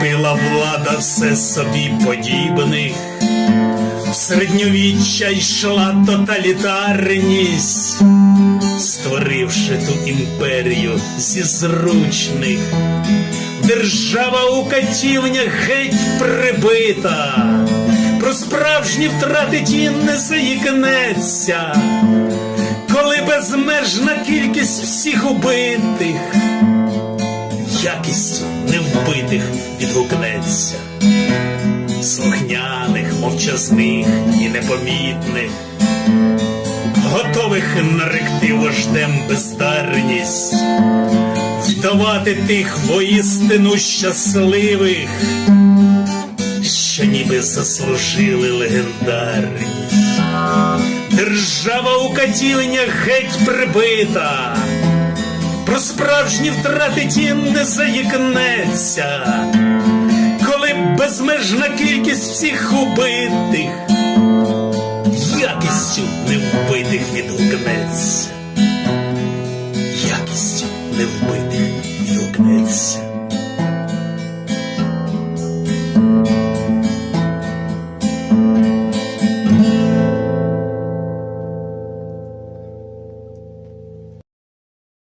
Ліпила влада все собі подібних, в середньовіччя йшла тоталітарність, створивши ту імперію зі зручних, держава у катівнях геть прибита, про справжні втрати ті не заїкнеться, коли безмежна кількість всіх убитих якістю невбитих відгукнеться, слухняних, мовчазних і непомітних, готових наректи вождем бездарність, вдавати тих воістину щасливих, що ніби заслужили легендарність. Держава у катівнях геть прибита справжні втрати ті не заїкнеться, коли безмежна кількість всіх убитих, якістю невбитих відгукнеться, якістю невбитих відгукнеться.